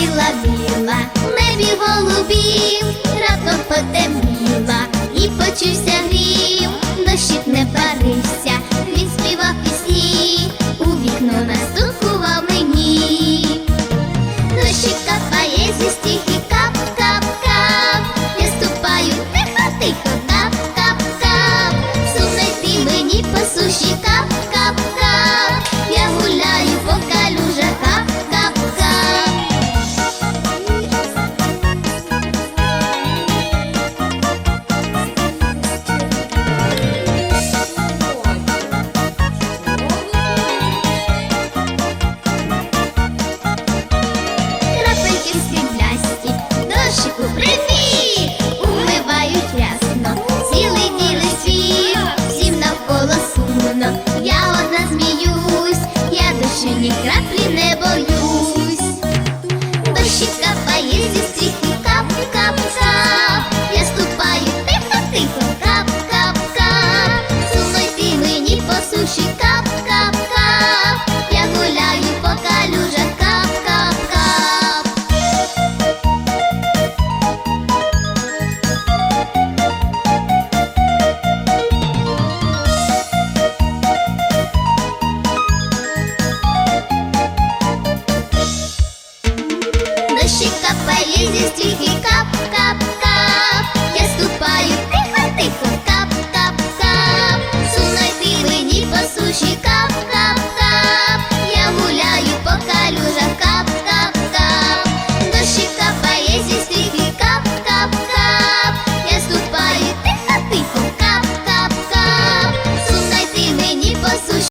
біла, біла, в небі голубів, раптом потемніла і почувся грім, дощик не парився, він співав пісні у вікно на стуку. краплі не боюсь, дощі. кап, полезет стихий кап.